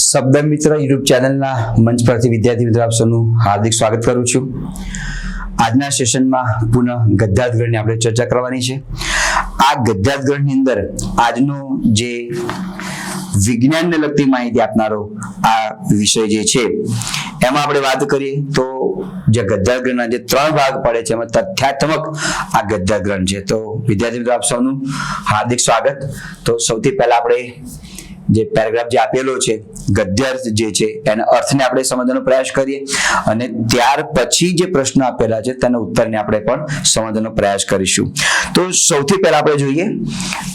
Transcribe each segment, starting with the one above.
શબ્દ મિત્ર યુટ્યુબ ચેનલના મંચ પરથી વિદ્યાર્થી મિત્રો આપ સૌનું હાર્દિક સ્વાગત કરું છું. આજના સેશનમાં પુનઃ ગણની આપણે ચર્ચા કરવાની છે. આ ગણની અંદર આજનો જે વિજ્ઞાનને લગતી માહિતી આપનારો આ વિષય જે છે, એમાં આપણે વાત કરીએ તો જે ગ્રહના જે ત્રણ ભાગ પડે છે, એમાં તથ્યાત્મક આ ગ્રહણ છે. તો વિદ્યાર્થી મિત્રો આપ સૌનું હાર્દિક સ્વાગત. તો સૌથી પહેલા આપણે જે પેરેગ્રાફ જે આપેલો છે ગદ્યાર્થ જે છે, એના અર્થને આપણે સમજવાનો પ્રયાસ કરીએ અને ત્યાર પછી જે પ્રશ્ન આપેલા છે, તેના ઉત્તરને આપણે પણ સમજવાનો પ્રયાસ કરીશું. તો સૌથી પહેલા આપણે જોઈએ,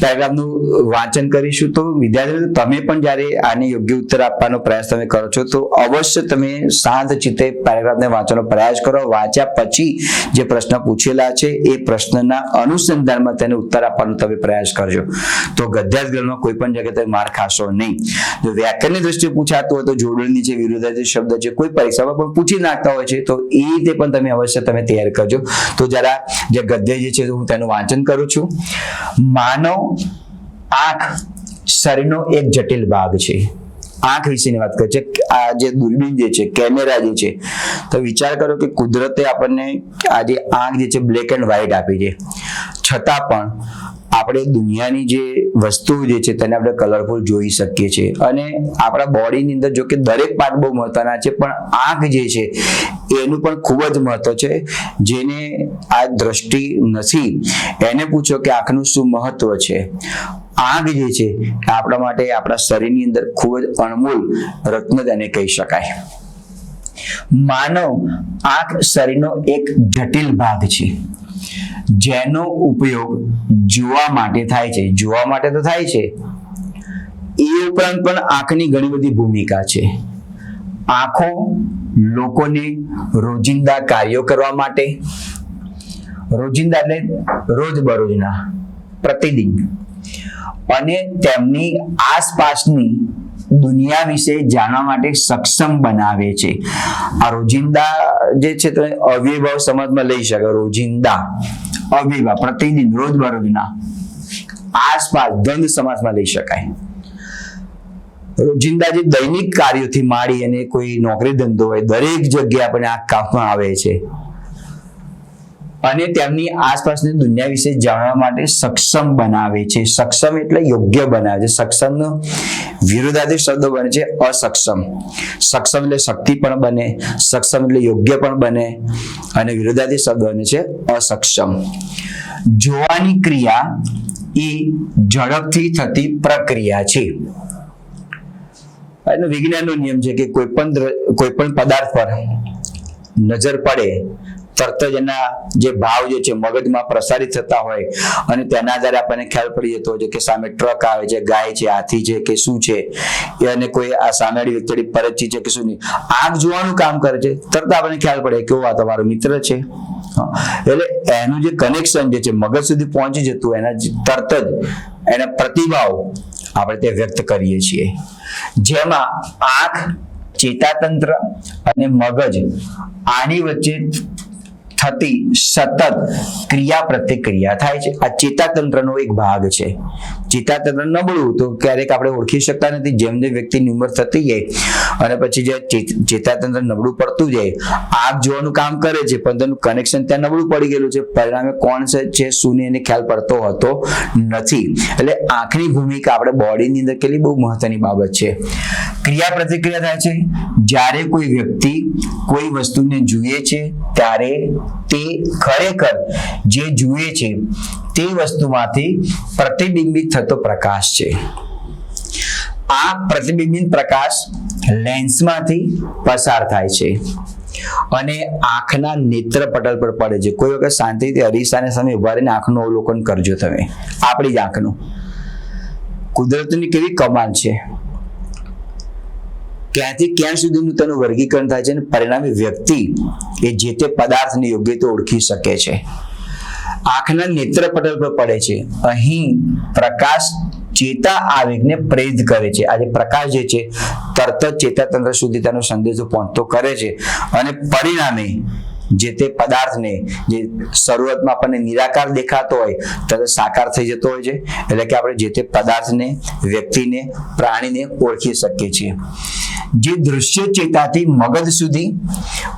પેરેગ્રાફનું વાંચન કરીશું. તો વિદ્યાર્થીઓ તમે પણ જ્યારે આને યોગ્ય ઉત્તર આપવાનો પ્રયાસ તમે કરો છો, તો અવશ્ય તમે શાંત ચિત્તે પેરેગ્રાફને વાંચવાનો પ્રયાસ કરો. વાંચ્યા પછી જે પ્રશ્ન પૂછેલા છે, એ પ્રશ્નના અનુસંધાનમાં તેને ઉત્તર આપવાનો તમે પ્રયાસ કરજો. તો ગદ્યાર્થ ગ્રહમાં કોઈ પણ જગ્યાએ તમે માર ખાશો નહીં. જો વ્યાકરણની દ્રષ્ટિએ પૂછાતું હોય તો જોડણી છે વિરોધાર્થી શબ્દ છે, કોઈ પરીક્ષામાં પણ પૂછી નાખતા હોય છે, તો એ રીતે પણ તમે અવશ્ય તમે તૈયાર કરજો. તો જરા જે ગદ્ય જે છે હું તેનું વાંચન કરું છું. માનવ આંખ શરીરનો એક જટિલ ભાગ છે. આંખ વિશેની વાત કરે છે આ જે દૂરબીન જે છે, કેમેરા જે છે, તો વિચાર કરો કે કુદરતે આપણને આ જે આંખ જે છે બ્લેક એન્ડ વ્હાઇટ આપી છે. છતાં પણ આપણે દુનિયાની જે વસ્તુ જે છે તેને આપણે કલરફુલ જોઈ શકીએ છીએ. અને આપણા બોડીની અંદર જો કે દરેક પાર્ટ બહુ મહત્વના છે, પણ આંખ જે છે એનું પણ ખૂબ જ મહત્વ છે. જેને આ દ્રષ્ટિ નથી, એને પૂછો કે આંખનું શું મહત્વ છે? આંખ જે છે આપણા માટે આપણા શરીરની અંદર ખૂબ જ અણમોલ રત્ન તેને કહી શકાય. માનવ આંખ શરીરનો એક જટિલ ભાગ છે. જેનો ઉપયોગ જોવા માટે થાય છે. જોવા માટે તો થાય છે. એ ઉપરાંત પણ આંખની ઘણી બધી ભૂમિકા છે. આંખો લોકોને રોજિંદા કાર્યો કરવા માટે, રોજિંદા એટલે રોજબરોજના પ્રતિદિન. અને તેમની આસપાસની દુનિયા વિશે જાણવા માટે સક્ષમ બનાવે છે. આ રોજિંદા જે છે તો અવ્યભાવ સમજમાં લઈ શકાય. રોજિંદા. અવ્યભાવ પ્રતિદિન, રોજબરોજના આસપાસ દ્વંદ સમાજમાં લઈ શકાય. રોજિંદા જે દૈનિક કાર્યોથી માંડી અને કોઈ નોકરી ધંધો હોય, દરેક જગ્યાએ આપણે આ કાપમાં આવે છે. અને તેમની આસપાસની દુનિયા વિશે જાણવા માટે સક્ષમ બનાવે છે. સક્ષમ એટલે યોગ્ય બનાવે છે. સક્ષમનો વિરોધાર્થી શબ્દ બને છે અસક્ષમ. સક્ષમ એટલે શક્તિ પણ બને, સક્ષમ એટલે યોગ્ય પણ બને અને વિરોધાર્થી શબ્દ બને છે અસક્ષમ. જોવાની ક્રિયા એ ઝડપથી થતી પ્રક્રિયા છે. એનો વિજ્ઞાનનો નિયમ છે કે કોઈ પણ કોઈ પણ પદાર્થ પર નજર પડે તરત જ એના જે ભાવ જે છે મગજમાં પ્રસારિત થતા હોય અને તેના આધારે આપણને ખ્યાલ પડી જતો હોય છે કે સામે ટ્રક આવે છે, ગાય છે, હાથી છે કે શું છે અને કોઈ આ સામેવાળી વ્યક્તિ પરચી છે કે શું નહીં આંખ જોવાનું કામ કરે છે. તરત આપણને ખ્યાલ પડે કે આ તમારો મિત્ર છે. એટલે એનું જે કનેક્શન જે છે, મગજ સુધી પહોંચી જતું એના તરત જ એના પ્રતિભાવ આપણે તે વ્યક્ત કરીએ છીએ. જેમાં આંખ ચેતાતંત્ર અને મગજ આની વચ્ચે થતી સતત ક્રિયા પ્રતિક્રિયા થાય છે. આ ચેતાતંત્રનો એક ભાગ છે. ચેતાતંત્ર નબળું તો ક્યારેક આપણે ઓળખી શકતા નથી. જેમ જેમ વ્યક્તિની ઉંમર થતી જાય અને પછી જે ચેતાતંત્ર નબળું પડતું જાય, આગ જોવાનું કામ કરે છે, પણ તેનું કનેક્શન ત્યાં નબળું પડી ગયેલું છે. પરિણામે કોણ છે શું એને ખ્યાલ પડતો હોતો નથી. એટલે આંખની ભૂમિકા આપણે બોડીની અંદર કેટલી બહુ મહત્વની બાબત છે. ક્રિયા પ્રતિક્રિયા થાય છે? જ્યારે કોઈ વ્યક્તિ કોઈ વસ્તુને જુએ છે, ત્યારે તે ખરેખર જે જુએ છે, તે વસ્તુમાંથી પ્રતિબિંબિત થતો પ્રકાશ છે. આ પ્રતિબિંબિત પ્રકાશ લેન્સમાંથી પસાર થાય છે અને આંખના નેત્ર પટલ પર પડે છે. કોઈ વખત શાંતિથી અરીસાને સામે ઊભા રહીને આંખનું અવલોકન કરજો તમે. આપણી આંખનું. કુદરતની કેવી કમાલ છે. ક્યાંથી ક્યાં સુધીનું તેનું વર્ગીકરણ થાય છે અને પરિણામે વ્યક્તિ એ જે તે પદાર્થની યોગ્યતા ઓળખી શકે છે. આંખના નેત્ર પટલ પર પડે છે. અહીં પ્રકાશ ચેતા આવેગને પ્રેરિત કરે છે. આજે પ્રકાશ જે છે, તરત જ ચેતાતંત્ર સુધી તેનો સંદેશો પહોંચતો કરે છે. અને પરિણામે જે તે પદાર્થને જે શરૂઆતમાં આપણને નિરાકાર દેખાતો હોય ત્યારે સાકાર થઈ જતો હોય છે. એટલે કે આપણે જે તે પદાર્થને, વ્યક્તિને, પ્રાણીને ઓળખી શકીએ છીએ. જે દૃશ્ય ચેતાથી મગજ સુધી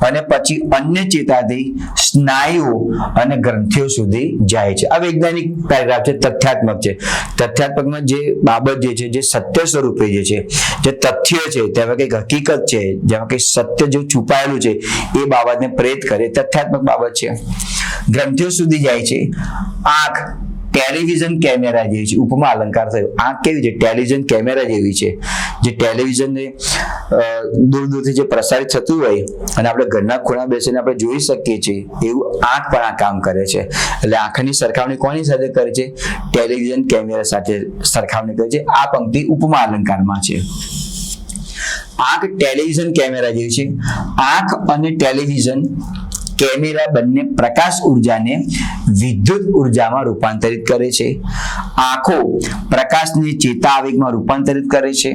અને પછી અન્ય ચેતાથી સ્નાયુઓ અને ગ્રંથિઓ સુધી જાય છે. આ વૈજ્ઞાનિક પેરેગ્રાફ છે, તથ્યાત્મક છે. તથ્યાત્મકમાં જે બાબત જે છે, જે સત્ય સ્વરૂપે જે છે, જે તથ્ય છે, તેમાં કંઈક હકીકત છે, જેમાં કંઈક સત્ય જે છુપાયેલું છે, એ બાબતને પ્રેત કરે તથ્યાત્મક બાબત છે. ગ્રંથિઓ સુધી જાય છે. આંખ ટેલિવિઝન કેમેરા જેવી છે. ઉપમા અલંકાર થયો. આંખ કેવી છે? ટેલિવિઝન કેમેરા જેવી છે. જે ટેલિવિઝનને દૂર દૂરથી જે પ્રસારિત થતું હોય અને આપણે ઘરના ખૂણા બેસીને આપણે જોઈ શકીએ છીએ, એવું આંખ પણ આ કામ કરે છે. એટલે આંખની સરખામણી કોની સાથે કરે છે? ટેલિવિઝન કેમેરા સાથે સરખામણી કરે છે. આ પંક્તિ ઉપમા અલંકારમાં છે. આંખ ટેલિવિઝન કેમેરા જેવી છે. આંખ અને ટેલિવિઝન કેમેરા બંને પ્રકાશ ઉર્જાને વિદ્યુત ઉર્જામાં રૂપાંતરિત કરે છે. આંખો પ્રકાશને ચેતા આવેગમાં રૂપાંતરિત કરે છે.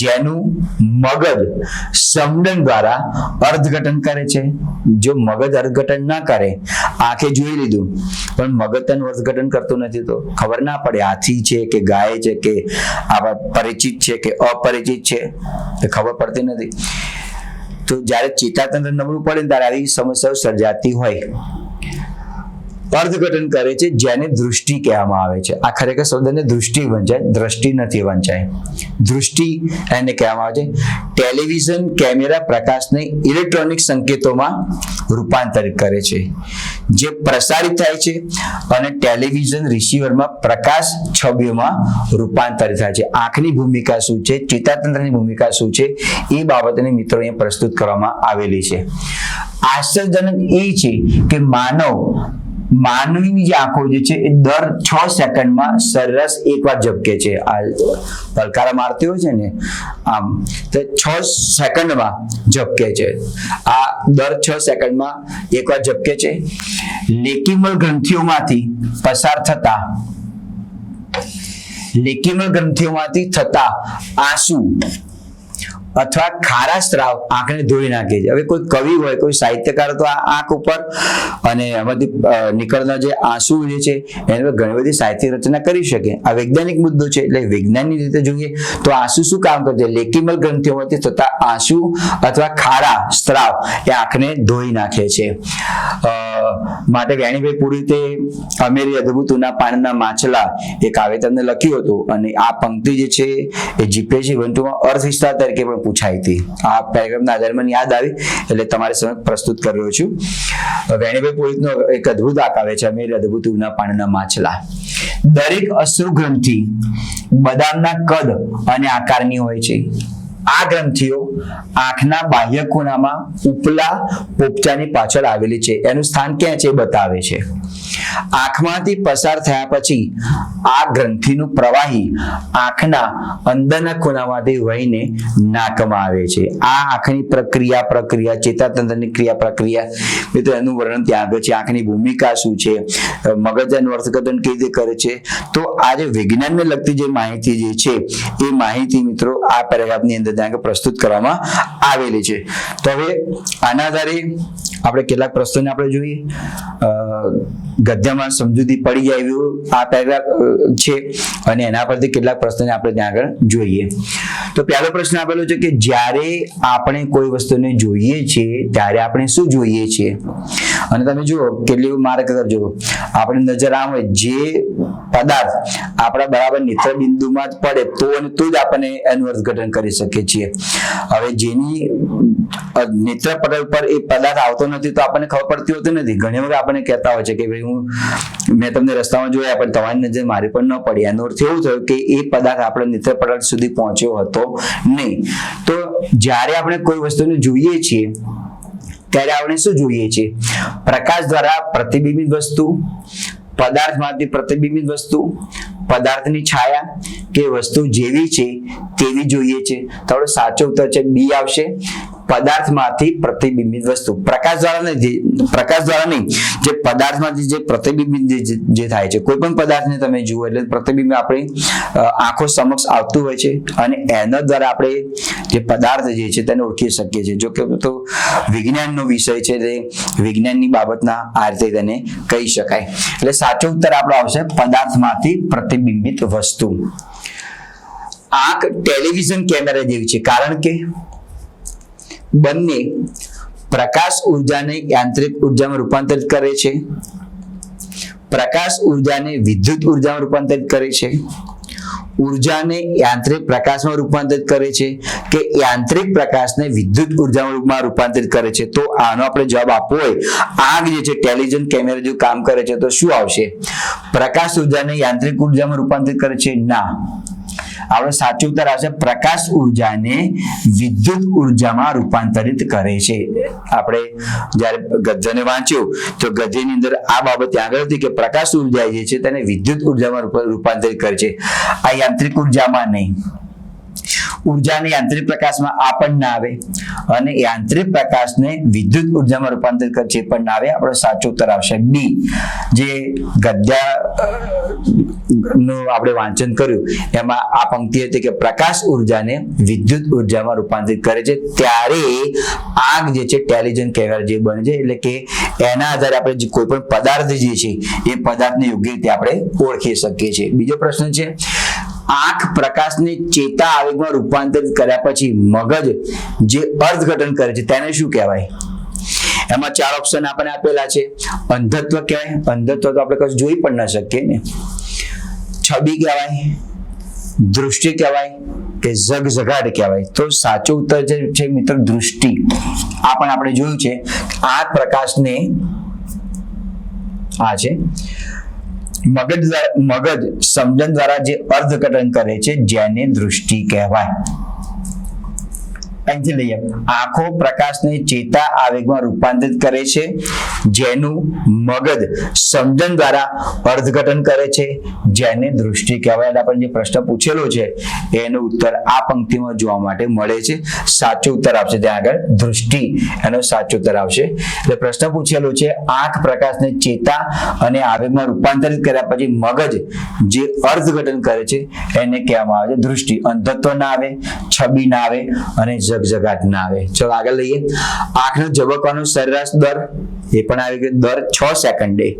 જેનું મગજ સમડન દ્વારા અર્થઘટન કરે છે. જો મગજ અર્થઘટન ના કરે, આંખે જોઈ લીધું, પણ મગજ તેનું અર્થઘટન કરતું નથી તો ખબર ના પડે હાથી છે કે ગાય છે કે આવા પરિચિત છે કે અપરિચિત છે, તો ખબર પડતી નથી. તો જ્યારે ચેતાતંત્ર નબળું પડે ત્યારે આવી સમસ્યાઓ સર્જાતી હોય. અર્થઘટન કરે છે, જેને દૃષ્ટિ કહેવામાં આવે છે. આ ખરેખર શબ્દને દૃષ્ટિ વંચાય, દ્રષ્ટિ નથી વંચાય. દૃષ્ટિ એને કહેવામાં આવે છે, ટેલિવિઝન કેમેરા પ્રકાશને ઇલેક્ટ્રોનિક સંકેતોમાં રૂપાંતરિત કરે છે. જે પ્રસારિત થાય છે અને ટેલિવિઝન રિસીવરમાં પ્રકાશ છબીઓમાં રૂપાંતરિત થાય છે. આંખની ભૂમિકા શું છે, ચેતાતંત્રની ભૂમિકા શું છે, એ બાબતને મિત્રો અહીંયા પ્રસ્તુત કરવામાં આવેલી છે. આશ્ચર્યજનક એ છે કે માનવ માનવીની આંખો જે છે એ દર છ સેકન્ડમાં સરેરાશ એકવાર ઝબકે છે. આ પલકારા મારતી હોય છે ને, આમ, તો છ સેકન્ડમાં ઝબકે છે. આ દર છ સેકન્ડમાં એકવાર ઝબકે છે. લેકિમલ ગ્રંથિઓમાંથી પસાર થતા, લેકિમલ ગ્રંથિઓમાંથી થતા આંસુ અથવા ખારા સ્ત્રાવ આંખને ધોઈ નાખે છે. હવે કોઈ કવિ હોય, કોઈ સાહિત્યકાર તો આ આંખ ઉપર અને એમાંથી નીકળતા જે આંસુ જે છે, એની પર ઘણી બધી સાહિત્ય રચના કરી શકે. આ વૈજ્ઞાનિક મુદ્દો છે, એટલે વૈજ્ઞાનિક રીતે જોઈએ તો આંસુ શું કામ કરે છે લેકિમલ ગ્રંથિઓમાંથી થતા આંસુ અથવા ખારા સ્ત્રાવ એ આંખને ધોઈ નાખે છે. માટે વેણીભાઈ પૂરી તે અમેરી અદભુતના પાનના માછલા એ કાવ્ય લખ્યું હતું અને આ પંક્તિ જે છે એ જીપીએસસી વંટુમાં અર્થ વિસ્તાર તરીકે પણ પૂછાઈ હતી. આ પેરેગ્રાફના આધારમાં યાદ આવી એટલે તમારી સમક્ષ પ્રસ્તુત કરી રહ્યો છું. વેણીભાઈ પુરોહિતનો એક અદ્ભુત આ કાવ્ય છે, અમેરી અદ્ભુત ઉના પાણીના માછલા. દરેક અશ્રુ ગ્રંથિ બદામના કદ અને આકારની હોય છે. આ ગ્રંથિઓ આંખના બાહ્ય ખૂણામાં ઉપલા પોપચાની પાછળ આવેલી છે. એનું સ્થાન ક્યાં છે? બતાવે છે. આંખમાંથી પસાર થયા પછી આ ગ્રંથિનું પ્રવાહી આંખના અંદરના ખૂણામાંથી વહીને નાકમાં આવે છે. આ આંખની પ્રક્રિયા પ્રક્રિયા, ચેતાતંત્રની ક્રિયા, પ્રક્રિયા. મિત્રો, એનું વર્ણન ત્યાં આગળ છે. આંખની ભૂમિકા શું છે? મગજનું અર્થઘટન કેવી રીતે કરે છે? તો આ જે વિજ્ઞાનને લગતી જે માહિતી જે છે, એ માહિતી મિત્રો આ પેરેગ્રાફની અંદર ત્યાં પ્રસ્તુત કરવામાં આવેલી છે. તો હવે આના આધારે આપણે કેટલાક પ્રશ્નોને આપણે જોઈએ. ગદ્યમાં સમજૂતી પડી જાય એવું આ પેરેગ્રાફ છે. અને એના પરથી કેટલાક પ્રશ્નને આપણે ત્યાં આગળ જોઈએ. તો પહેલો પ્રશ્ન આપેલો છે કે જ્યારે આપણે કોઈ વસ્તુને જોઈએ છીએ, ત્યારે આપણે શું જોઈએ છીએ? અને તમે જુઓ, કેટલી માર્ક કરજો આપણે નજર આમ હોય, જે પદાર્થ આપણા બરાબર નેત્ર બિંદુમાં જ પડે, તો અને તો જ આપણે એનું અર્થઘટન કરી શકીએ છીએ. હવે જેની નેત્ર પટલ પર એ પદાર્થ આવતો નથી, તો આપણને ખબર પડતી હોતી નથી. ઘણી વખત આપણને કહેતા હોય છે કે ભાઈ, હું, મેં તમને રસ્તામાં જોયા, પણ તમારી નજર મારી પર ન પડી. એનો અર્થ એવું થયો કે એ પદાર્થ આપણા નેત્ર પટલ સુધી પહોંચ્યો હતો નહીં. તો જ્યારે આપણે કોઈ વસ્તુને જોઈએ છીએ ત્યારે આપણે શું જોઈએ છીએ પ્રકાશ દ્વારા પ્રતિબિંબિત વસ્તુ પદાર્થમાંથી પ્રતિબિંબિત વસ્તુ, પદાર્થની છાયા કે વસ્તુ જેવી છે તેવી જોઈએ છે. તો સાચો ઉત્તર છે બી આવશે. પદાર્થમાંથી પ્રતિબિંબિત વસ્તુ. પ્રકાશ દ્વારા પ્રકાશ દ્વારા નહીં, જે પદાર્થમાંથી જે પ્રતિબિંબિત જે- થાય છે. કોઈ પણ પદાર્થને તમે જુઓ એટલે પ્રતિબિંબ આપણી આંખો સમક્ષ આવતું હોય છે અને એના દ્વારા આપણે જે પદાર્થ જે છે તેને ઓળખી શકીએ છીએ. જો તો વિજ્ઞાનનો વિષય છે તે વિજ્ઞાનની બાબતના આ રીતે તેને કહી શકાય. એટલે સાચો ઉત્તર આપણો આવશે પદાર્થમાંથી પ્રતિબિંબિત વસ્તુ. આંખ ટેલિવિઝન કેમેરા જેવી છે. કારણ કે બંને પ્રકાશ ઉર્જાને યાંત્રિક ઉર્જામાં રૂપાંતરિત કરે છે. પ્રકાશ ઉર્જાને વિદ્યુત ઉર્જામાં રૂપાંતરિત કરે છે. ઉર્જાને યાંત્રિક પ્રકાશમાં રૂપાંતરિત કરે છે કે યાંત્રિક પ્રકાશને વિદ્યુત ઉર્જામાં રૂપાંતરિત કરે છે. તો આનો આપણે જવાબ આપવો હોય, આગ જે છે, ટેલિવિઝન કેમેરા જેવું કામ કરે છે, તો શું આવશે? પ્રકાશ ઉર્જાને યાંત્રિક ઉર્જામાં રૂપાંતરિત કરે છે? ના. આપણે સાચો ઉત્તર આવશે, પ્રકાશ ઉર્જાને વિદ્યુત ઉર્જામાં રૂપાંતરિત કરે છે. આપણે જ્યારે ગદ્યને વાંચ્યું, તો ગદ્યની અંદર આ બાબત આગળ હતી કે પ્રકાશ ઊર્જા જે છે તેને વિદ્યુત ઉર્જામાં રૂપાંતરિત કરે છે. આ યાંત્રિક ઉર્જામાં નહીં. ઉર્જાને યાંત્રિક પ્રકાશમાં આ પણ ના આવે. અને યાંત્રિક પ્રકાશને વિદ્યુત ઉર્જામાં રૂપાંતરિત કરે છે પણ ના આવે. આપણો સાચો ઉત્તર આવશે બી. જે ગદ્યા નું આપણે વાંચન કર્યું, એમાં આ પંક્તિ હતી કે પ્રકાશ ઉર્જાને વિદ્યુત ઉર્જામાં રૂપાંતરિત કરે છે. ત્યારે આગ જે છે ટેલિજન કહેવાય જે બને છે, એટલે કે એના આધારે આપણે કોઈ પણ પદાર્થ જે છે, એ પદાર્થને યોગ્ય રીતે આપણે ઓળખી શકીએ છીએ. બીજો પ્રશ્ન છે આંખ પ્રકાશને ચેતા આવેગમાં રૂપાંતરિત કર્યા પછી મગજ જે અર્થઘટન કરે છે, તેને શું કહેવાય? એમાં ચાર ઓપ્શન આપણને આપેલા છે. અંધત્વ કહેવાય. અંધત્વ તો આપણે કશું જોઈ પણ ન શકીએ ને. છબી કહેવાય, દૃષ્ટિ કહેવાય કે ઝગઝગાટ કહેવાય. તો સાચો ઉત્તર જે છે મિત્ર, દૃષ્ટિ. આ પણ આપણે જોયું છે આ પ્રકાશને આ છે મગજ મગજ સમજણ દ્વારા જે અર્થઘટન કરે છે જેને દૃષ્ટિ કહેવાય. અહીંથી આંખો પ્રકાશને ચેતા આવેગમાં રૂપાંતરિત કરે છે. જેનું મગજ સમજણ દ્વારા અર્થઘટન કરે છે. જેને દૃષ્ટિ કહેવાય. આપણને જે પ્રશ્ન પૂછેલો છે, એનો ઉત્તર આ પંક્તિમાં જોવા માટે મળે છે. સાચો ઉત્તર આવશે ત્યાં આગળ. દૃષ્ટિ એનો સાચો ઉત્તર આવશે. એટલે પ્રશ્ન પૂછેલો છે, આંખ પ્રકાશને ચેતા અને આવેગમાં રૂપાંતરિત કર્યા પછી મગજ જે અર્થઘટન કરે છે, એને કહેવામાં આવે છે દૃષ્ટિ. અંધત્વ ના આવે, છબી ના આવે અને ઝગઝગાટ ના આવે. ચલો આગળ લઈએ. આંખનો ઝબકવાનો સરેરાશ દર એ પણ આવી ગયો. દર છ સેકન્ડે.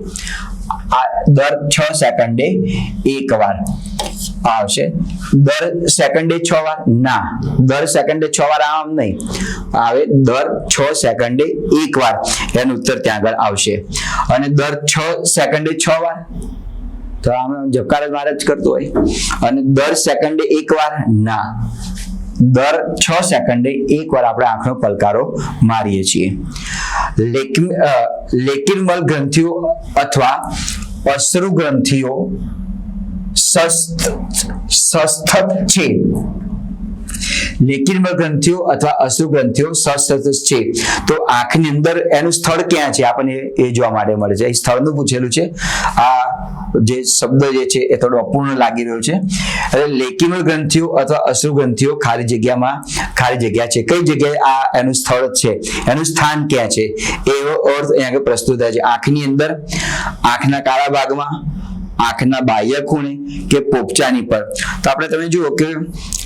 આ દર છ સેકન્ડે એક વાર આવશે. દર સેકન્ડે છ વાર ના. દર સેકન્ડે છ વાર આમ નહીં. આવે દર છ સેકન્ડે એક વાર. એનો ઉત્તર ત્યાં આગળ આવશે. અને દર છ સેકન્ડે છ વાર. તો આમ ઝબકાર જ મારે જ કરતો હોય. અને દર સેકન્ડે એક વાર ના. દર છ સેકન્ડે એકવાર આપણે આંખનો પલકારો મારીએ છીએ. લેકિનમલ ગ્રંથિઓ અથવા અશ્રુ ગ્રંથિઓ સસ્થ છે. લેકિનમલ ગ્રંથિઓ અથવા અશ્રુ ગ્રંથિઓ સસ્તત છે. તો આંખની અંદર એનું સ્થળ ક્યાં છે? આપણને એ જોવા માટે મળે છે. એ સ્થળનું પૂછેલું છે. આ જે શબ્દ જે છે એ થોડો અપૂર્ણ લાગી રહ્યો છે. એટલે લેકિમલ ગ્રંથિઓ અથવા અશ્રુ ગ્રંથિઓ ખાલી જગ્યામાં ખાલી જગ્યા છે. કઈ જગ્યાએ આ એનું સ્થળ છે? એનું સ્થાન ક્યાં છે? એવો અર્થ અહીંયા પ્રસ્તુત થાય છે. આંખની અંદર, આંખના કાળા ભાગમાં આંખના બાહ્ય ખૂણે કે પોપચાની પર. તો આપણે તમે જુઓ કે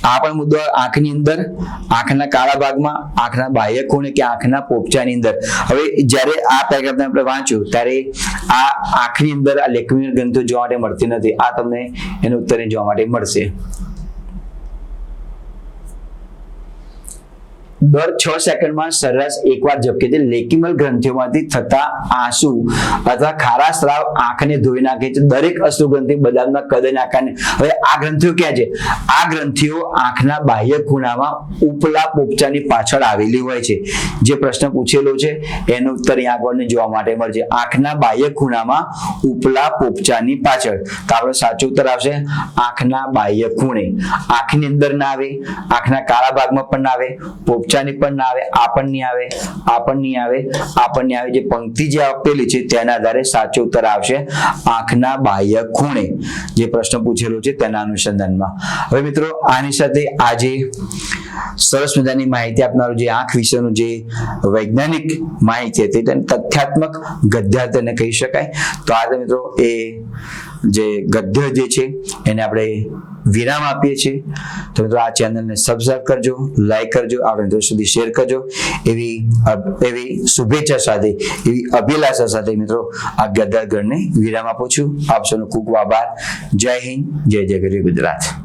આ પણ મુદ્દો આંખની અંદર, આંખના કાળા ભાગમાં, આંખના બાહ્ય ખૂણે કે આંખના પોપચાની અંદર. હવે જ્યારે આ પેરેગ્રાફ આપણે વાંચ્યું, ત્યારે આ આંખની અંદર આ લેખવી ગ્રંથો જોવા માટે મળતી નથી. આ તમને એનો ઉત્તર જોવા માટે મળશે. દર છ સેકન્ડમાં સરેરાશ એકવાર ઝબકે છે લેકિમલ ગ્રંથિઓમાંથી થતા આંસુ અથવા ખારા સ્રાવ આંખને ધોઈ નાખે છે. દરેક અશ્રુ ગ્રંથિ બદામના કદને આકારને હવે આ ગ્રંથિઓ ક્યાં છે? આ ગ્રંથિઓ આંખના બાહ્ય ખૂણામાં ઉપલા પોપચાની પાછળ આવેલી હોય છે. જે પ્રશ્ન પૂછેલો છે, એનો ઉત્તર અહીંયા આગળને જોવા માટે મળશે. આંખના બાહ્ય ખૂણામાં ઉપલા પોપચાની પાછળ. તો આપણો સાચો ઉત્તર આવશે આંખના બાહ્ય ખૂણે. આંખની અંદર ના આવે, આંખના કાળા ભાગમાં પણ ના આવે પોપચાની પણ ના આવે આ નહીં આવે આ નહીં આવે. આ નહીં આવે જે પંક્તિ જે આપેલી છે તેના આધારે સાચો ઉત્તર આવશે આંખના બાહ્ય ખૂણે, જે પ્રશ્ન પૂછેલો છે તેના અનુસંધાનમાં. હવે મિત્રો, આની સાથે આજે સરસ મજાની માહિતી આપનારું જે આંખ વિશેનું જે વૈજ્ઞાનિક માહિતી હતી તેને તથ્યાત્મક ગદ્ય તેને કહી શકાય. તો આજે મિત્રો, એ જે ગદ્ય જે છે, એને આપણે વિરામ આપીએ છીએ. તો મિત્રો આ ચેનલને સબસ્ક્રાઈબ કરજો લાઈક કરજો આપણા મિત્રો સુધી શેર કરજો. એવી એવી શુભેચ્છા સાથે, એવી અભિલાષા સાથે મિત્રો આ ગદ્દાર ગઢને વિરામ આપું છું. આપ સૌનો ખૂબ આભાર. જય હિન્દ, જય જય ગરી ગુજરાત.